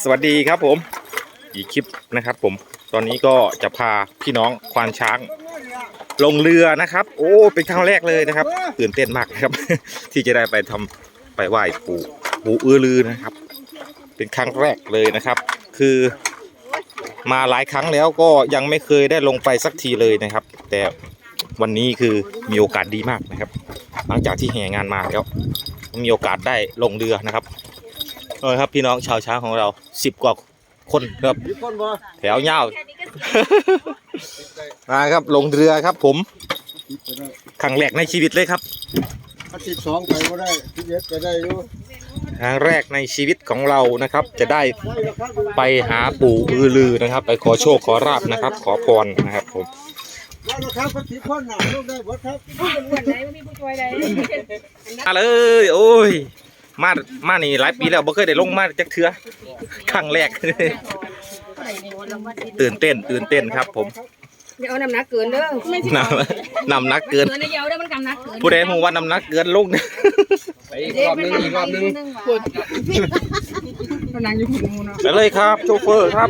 สวัสดีครับผม อีกคลิปนะครับผมตอนนี้ก็จะพาพี่น้องควานช้าง ลงเรือนะครับ โอ้เป็นครั้งแรกเลยนะครับตื่นเต้นมากนะครับ ที่จะได้ไปทำไปไหว้ปู่ปู่อือลือนะครับ เป็นครั้งแรกเลยนะครับ คือมาหลายครั้งแล้วก็ยังไม่เคยได้ลงไปสักทีเลยนะครับ แต่วันนี้คือมีโอกาสดีมากนะครับ หลังจากที่แห่งานมาแล้ว มีโอกาสได้ลงเรือนะครับ เออครับพี่น้องชาวช้างของเราสิบกว่าคนครับมีคนบ่แถวเงาวมาครับลงเรือครับผมครั้งแรกในชีวิตเลยครับถ้าสิบสองไปก็ได้ที่เด็ดก็ได้อยู่ครั้งแรกในชีวิตของเรานะครับ จะได้ได้แล้วครับไปหาปู่อือลือนะครับ ไปขอโชคขอราบนะครับ ขอพรนะครับผมได้แล้วครับก็สิบคนหนาลูกได้หมดครับวันไหนมันมีผู้ช่วยใดมาเลยโอ้ย มามานี่หลายปีแล้วบ่เคยได้ลงมาจักเทื่อครั้งแรก ตื่นเต้น ตื่นเต้นครับ ผมอย่าเอาน้ำหนักเกินเด้อไม่ใช่นำนำหนักเกินเกินในเดียวเด้อมันกำหนักเกินผู้ใดฮู้ว่าน้ำหนักเกินลงไปอีกรอบนึงอีกรอบนึงปวดมันนั่งอยู่หุ่นมูเนาะไปเลยครับ โชเฟอร์ครับ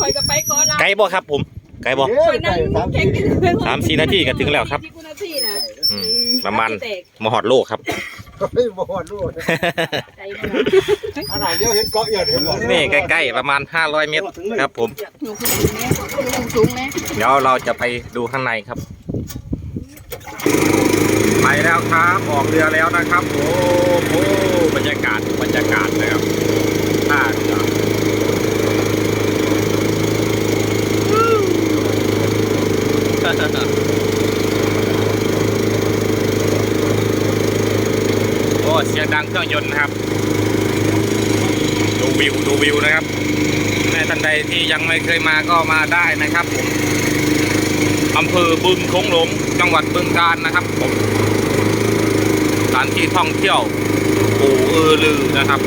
คอยจะไปก่อนละไกลบ่ครับผมไกลบ่เอ้คอยยนั่งสามแข่สิงบกันสามสี่นาทีก็ถึงแล้วครับที่คุณนาทีนะอืมประมาณมหอดโลกครับ เฮ้ยบ่ฮอดลูกใจมันขนาดเดียวเห็นเกาะอยู่เห็นบ่นี่ใกล้ๆประมาณ 500 เมตรครับ ผมหนูคือสูงแม่ลงสูงแม่เดี๋ยวเราจะไปดูข้างในครับ ไปแล้วครับออกเรือแล้วนะครับ โอ้โหบรรยากาศบรรยากาศนะครับท่าเรือโอ้ เสียงดังเครื่องยนต์นะครับ ดูวิวดูวิวนะครับแม่ท่านใดที่ยังไม่เคยมาก็มาได้นะครับผมอำเภอบึงค้งหลงจังหวัดบึงกาฬนะครับผมสถานที่ท่องเที่ยวปู่อือลือนะครับ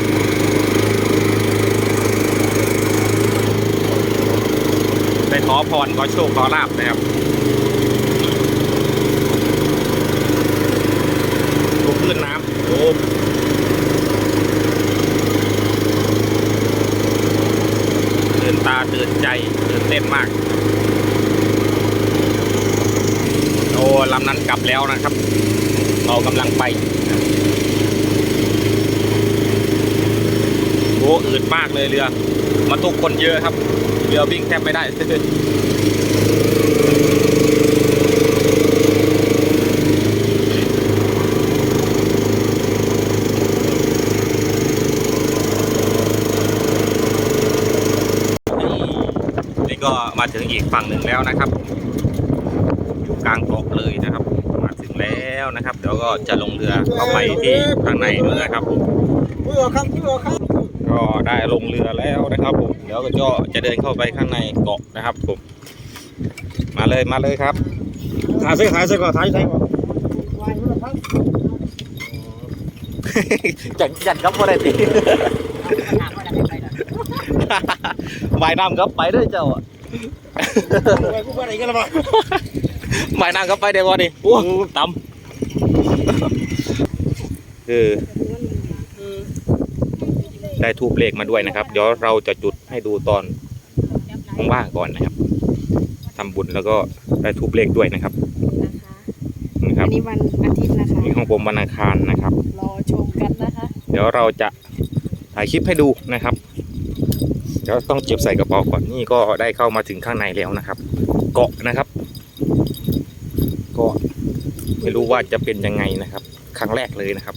ไปขอพรขอโชคขอลาบนะครับดูคลื่นน้ำ ตื่นตาตื่นใจตื่นเต้นมาก โอ้ลำนั้นกลับแล้วนะครับ เรากำลังไปโอ้อืดมากเลยเรือ มาทุกคนเยอะครับ เรือวิ่งแทบไม่ได้ นี่ก็ มาถึงอีกฝั่งหนึ่งแล้วนะครับ อยู่กลางเกาะเลยนะครับ มาถึงแล้วนะครับ เดี๋ยวก็จะลงเรือเข้าไปที่ข้างในด้วยนะครับผมก็ได้ลงเรือแล้วนะครับผมเดี๋ยวก็จะเดินเข้าไปข้างในเกาะนะครับผมมาเลยมาเลยครับถ่ายเส้นถ่ายเส้นก่อนถ่ายใส่ก่อนวายเพื่อครับจัดจัดครับอะไรตีวายน้ำครับไปด้วยเจ้าอะ กูไปไหนกันล่ะบ่วายน้ำครับไปเดี๋ยวก่อนดิโอ้ต่ำคือได้ทูบเลขมาด้วยนะครับ เดี๋ยวเราจะจุดให้ดูตอนว่างๆก่อนนะครับทำบุญแล้วก็ได้ทูบเลขด้วยนะครับนะคอัรับนนี้วันอาทิตย์นะคะนี่ของผมวันอังคารนะครับ รอชมกันนะคะ เดี๋ยวเราจะถ่ายคลิปให้ดูนะครับเดี๋ยวต้องเก็บใส่กระเป๋าก่อนนี่ก็ได้เข้ามาถึงข้างในแล้วนะครับ เกาะนะครับ ก็ไม่รู้ว่าจะเป็นยังไงนะครับ ครั้งแรกเลยนะครับ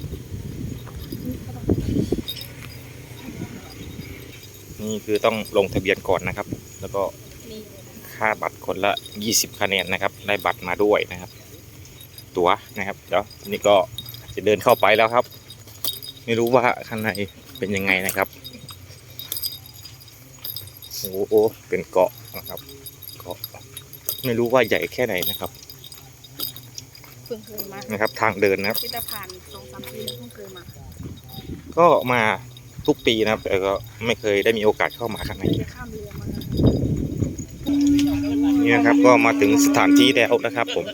นี่คือต้องลงทะเบียนก่อนนะครับ แล้วก็ค่าบัตรคนละ 20คะแนนนะครับ ได้บัตรมาด้วยนะครับ ตั๋วนะครับเดี๋ยวนี่ก็จะเดินเข้าไปแล้วครับ ไม่รู้ว่าข้างในเป็นยังไงนะครับ โอ้โหเป็นเกาะนะครับ เกาะ ไม่รู้ว่าใหญ่แค่ไหนนะครับเพิ่งเคยมานะครับ ทางเดินนะครับ พิพิธภัณฑ์สองสามปีแล้วเพิ่งเคยมาก็มาทุกปีนะครับแต่ก็ไม่เคยได้มีโอกาสเข้ามาข้างในข้ามเรือมานี่นะครับ ก็มาถึงสถานที่แล้วนะครับ ผม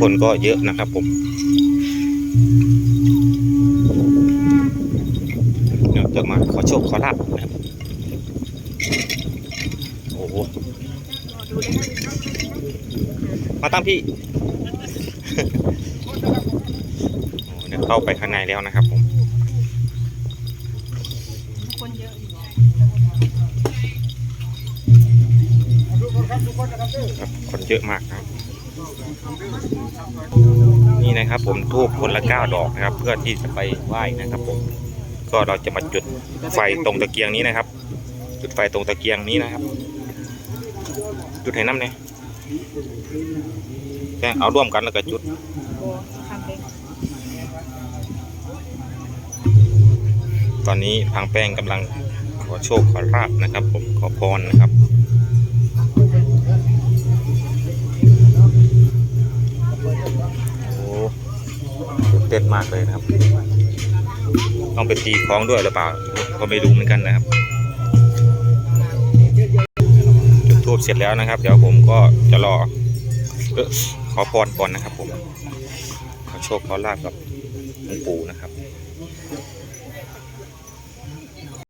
คนก็เยอะนะครับ ผมเนี่ยจะมาขอโชคขอลาบนะครับโอ้โห มาตั้งพี่เดี๋ยวเข้าไปข้างในแล้วนะครับผมคนเยอะอยู่คนเยอะมากครับ นี่นะครับผมทูบคนละเก้าดอกนะครับ เพื่อที่จะไปไหว้นะครับผม ก็เราจะมาจุดไฟตรงตะเกียงนี้นะครับ จุดไฟตรงตะเกียงนี้นะครับ จุดให้น้ำเนี่ยแค่เอาร่วมกันแล้วก็จุดตอนนี้ทางแป้งกำลังขอโชคขอลาบนะครับ ผมขอพรนะครับโอ้เต้นมากเลยนะครับ ต้องไปตีคล้องด้วยหรือเปล่า ก็ไม่รู้เหมือนกันนะครับ จุดทูบเสร็จแล้วนะครับ เดี๋ยวผมก็จะรอขอพรก่อนนะครับ ผมขอโชคขอลาบกับหลวงปู่นะครับ